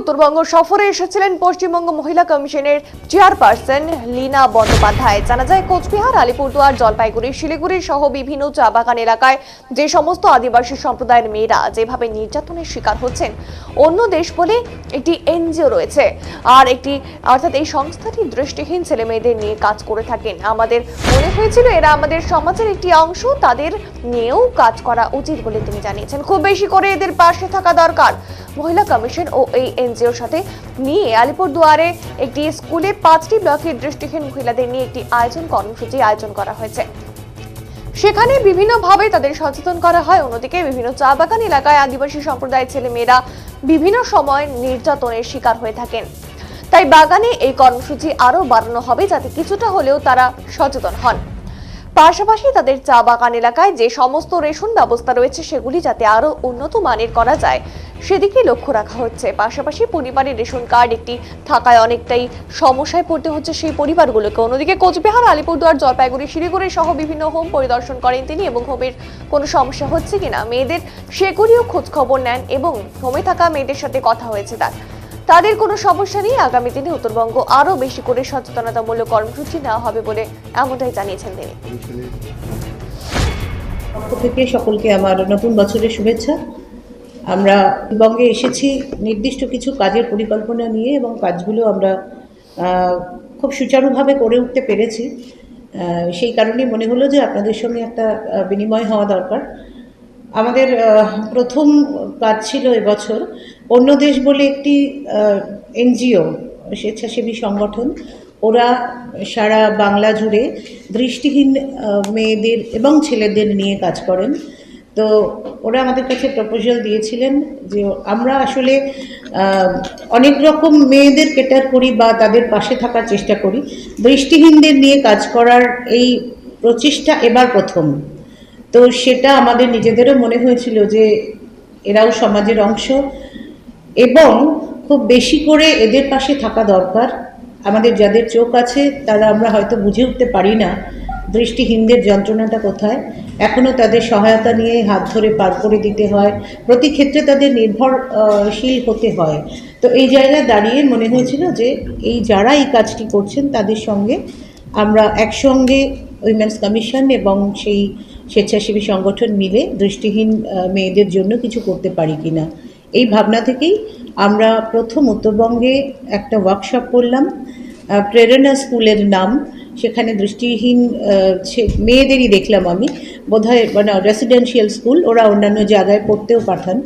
উত্তরবঙ্গ সফরে এসেছিলেন পশ্চিমবঙ্গ মহিলা কমিশনের চেয়ারপারসন লীনা বন্দ্যোপাধ্যায়। জানা যায়, কোচবিহার, আলিপুরদুয়ার, জলপাইগুড়ি, শিলিগুড়ি সহ বিভিন্ন চা বাগান এলাকায় যে সমস্ত আদিবাসী সম্প্রদায়ের মেয়েরা যেভাবে নির্যাতনের শিকার হচ্ছেন, অন্য দেশ বলে একটি এনজিও রয়েছে। আর একটি, অর্থাৎ এই সংস্থাটি দৃষ্টিহীন ছেলে মেয়েদের নিয়ে কাজ করে থাকেন। আমাদের মনে হয়েছিল, এরা আমাদের সমাজের একটি অংশ, তাদের নিয়েও কাজ করা উচিত বলে তিনি জানিয়েছেন। খুব বেশি করে এদের পাশে থাকা দরকার। মহিলা কমিশন ও এই এনজিওর সাথে নিয়ে আলিপুরদুয়ারে একটি স্কুলে পাঁচটি ব্লকের দৃষ্টিহীন মহিলাদের নিয়ে একটি আয়োজন কর্মসূচি আয়োজন করা হয়েছে। সেখানে বিভিন্নভাবে তাদের সচেতন করা হয়। অন্যদিকে বিভিন্ন চা বাগান এলাকায় আদিবাসী সম্প্রদায়ের ছেলেমেয়েরা বিভিন্ন সময় নির্যাতনের শিকার হয়ে থাকেন। তাই বাগানে এই কর্মসূচি আরও বাড়ানো হবে যাতে কিছুটা হলেও তারা সচেতন হন। পাশাপাশি তাদের চা বাগান এলাকায় যে সমস্ত রেশন ব্যবস্থা রয়েছে সেগুলি যাতে আরও উন্নত মানের করা যায় সেদিকে লক্ষ্য রাখা হচ্ছে। পাশাপাশি পরিবারের রেশন কার্ড একটি থাকায় অনেকটাই সমস্যায় পড়তে হচ্ছে সেই পরিবারগুলোকে। অন্যদিকে কোচবিহার, আলিপুরদুয়ার, জলপাইগুড়ি শিলিগুড়ি সহ বিভিন্ন হোম পরিদর্শন করেন তিনি এবং হোমের কোনো সমস্যা হচ্ছে কিনা? মেয়েদের সেগুলিও খোঁজ খবর নেন এবং হোমে থাকা মেয়েদের সাথে কথা হয়েছে তার। তাদের কোনো সমস্যা নেই আগামী দিনে উত্তরবঙ্গ আরও বেশি করে সচেতনতামূলক কর্মসূচি নেওয়া হবে বলে এমনটাই জানিয়েছেন তিনি। পক্ষ থেকে সকলকে আমার নতুন বছরের শুভেচ্ছা। আমরা বঙ্গে এসেছি নির্দিষ্ট কিছু কাজের পরিকল্পনা নিয়ে এবং কাজগুলো আমরা খুব সুচারুভাবে করে উঠতে পেরেছি। সেই কারণেই মনে হলো যে আপনাদের সঙ্গে একটা বিনিময় হওয়া দরকার। আমাদের প্রথম কাজ ছিল এবছর অন্য দেশ বলে একটি এনজিও, স্বেচ্ছাসেবী সংগঠন। ওরা সারা বাংলা জুড়ে দৃষ্টিহীন মেয়েদের এবং ছেলেদের নিয়ে কাজ করেন। তো ওরা আমাদের কাছে প্রপোজাল দিয়েছিলেন যে আমরা আসলে অনেক রকম মেয়েদের কেটার করি বা তাদের পাশে থাকার চেষ্টা করি। দৃষ্টিহীনদের নিয়ে কাজ করার এই প্রচেষ্টা এবার প্রথম। তো সেটা আমাদের নিজেদেরও মনে হয়েছিল যে এরাও সমাজের অংশ এবং খুব বেশি করে এদের পাশে থাকা দরকার। আমাদের যাদের চোখ আছে, তারা আমরা হয়তো বুঝে উঠতে পারি না। দৃষ্টিহীনদের যন্ত্রণাটা কোথায়? এখনও তাদের সহায়তা নিয়ে হাত ধরে পার করে দিতে হয়। প্রতি ক্ষেত্রে তাদের নির্ভরশীল হতে হয়। তো এই জায়গায় দাঁড়িয়ে মনে হয়েছিল যে এই যারা এই কাজটি করছেন, তাদের সঙ্গে আমরা একসঙ্গে উইমেন্স কমিশন এবং সেই স্বেচ্ছাসেবী সংগঠন মিলে দৃষ্টিহীন মেয়েদের জন্য কিছু করতে পারি কিনা। এই ভাবনা থেকেই আমরা প্রথম উত্তরবঙ্গে একটা ওয়ার্কশপ করলাম। প্রেরণা স্কুলের নাম। সেখানে দৃষ্টিহীন ছে- মেয়েদেরই দেখলাম আমি। বোধহয় মানে রেসিডেন্সিয়াল স্কুল ওরা অন্যান্য জায়গায় পড়তেও পাঠান।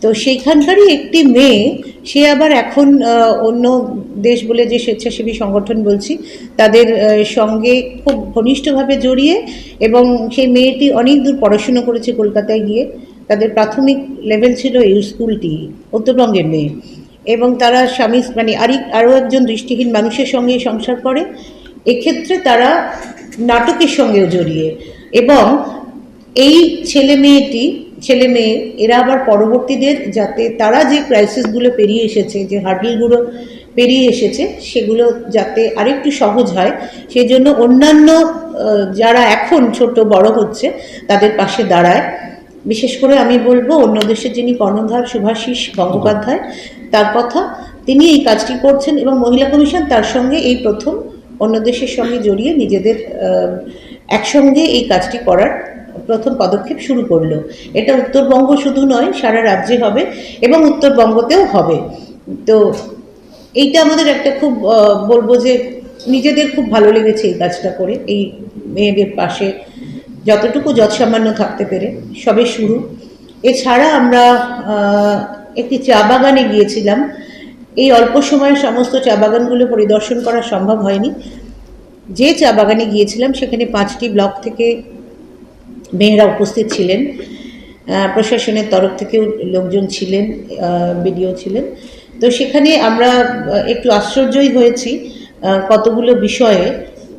তো সেইখানকারই একটি মেয়ে, সে আবার এখন অন্য দেশ বলে যে স্বেচ্ছাসেবী সংগঠন বলছি, তাদের সঙ্গে খুব ঘনিষ্ঠভাবে জড়িয়ে এবং সেই মেয়েটি অনেক দূর পড়াশুনো করেছে কলকাতায় গিয়ে। তাদের প্রাথমিক লেভেল ছিল এই স্কুলটি, উত্তরবঙ্গের মেয়ে। এবং তারা স্বামী মানে আরই, আরও একজন দৃষ্টিহীন মানুষের সঙ্গে সংসার করে। এক্ষেত্রে তারা নাটকের সঙ্গেও জড়িয়ে। এবং এই ছেলে মেয়েটি, ছেলে মেয়ে, এরা আবার পরবর্তীদের যাতে তারা যে ক্রাইসিসগুলো পেরিয়ে এসেছে, যে হার্ডিলগুলো পেরিয়ে এসেছে, সেগুলো যাতে আরেকটু সহজ হয় সেই জন্য অন্যান্য যারা এখন ছোট, বড় হচ্ছে, তাদের পাশে দাঁড়ায়। বিশেষ করে আমি বলব, অন্য দেশের যিনি কর্ণধার সুভাষিস গঙ্গোপাধ্যায়, তার কথা, তিনি এই কাজটি করছেন এবং মহিলা কমিশন তার সঙ্গে এই প্রথম অন্য দেশের সঙ্গে জড়িয়ে নিজেদের একসঙ্গে এই কাজটি করার প্রথম পদক্ষেপ শুরু করল। এটা উত্তরবঙ্গ শুধু নয়, সারা রাজ্যে হবে এবং উত্তরবঙ্গতেও হবে। তো এইটা আমাদের একটা খুব বলব যে নিজেদের খুব ভালো লেগেছে এই কাজটা করে। এই মেয়েদের পাশে যতটুকু যৎসামান্য থাকতে পেরে, সবে শুরু। এছাড়া আমরা একটি চা বাগানে গিয়েছিলাম। এই অল্প সময়ে সমস্ত চা বাগানগুলো পরিদর্শন করা সম্ভব হয়নি। যে চা বাগানে গিয়েছিলাম, সেখানে পাঁচটি ব্লক থেকে মেয়েরা উপস্থিত ছিলেন। প্রশাসনের তরফ থেকেও লোকজন ছিলেন বিডিও ছিলেন। তো সেখানে আমরা একটু আশ্চর্যই হয়েছি কতগুলো বিষয়ে।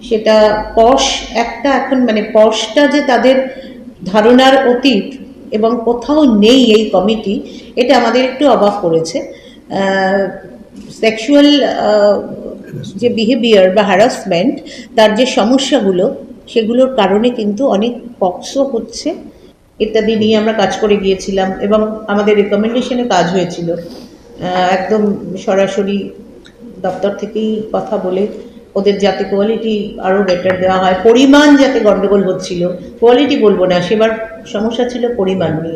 সেটা পশ, একটা এখন মানে পশটা যে তাদের ধারণার অতীত এবং কোথাও নেই এই কমিটি, এটা আমাদের একটু অবাক করেছে। সেক্সুয়াল যে বিহেভিয়ার বা হ্যারাসমেন্ট তার যে সমস্যাগুলো, সেগুলোর কারণে কিন্তু অনেক পক্সও হচ্ছে। ইত্যাদি নিয়ে আমরা কাজ করে গিয়েছিলাম এবং আমাদের রেকমেন্ডেশনে কাজ হয়েছিল। একদম সরাসরি দপ্তর থেকেই কথা বলে ওদের যাতে কোয়ালিটি আরও বেটার দেওয়া হয়। পরিমাণ যাতে গন্ডগোল হচ্ছিল কোয়ালিটি বলব না, সেবার সমস্যা ছিল পরিমাণ নিয়ে।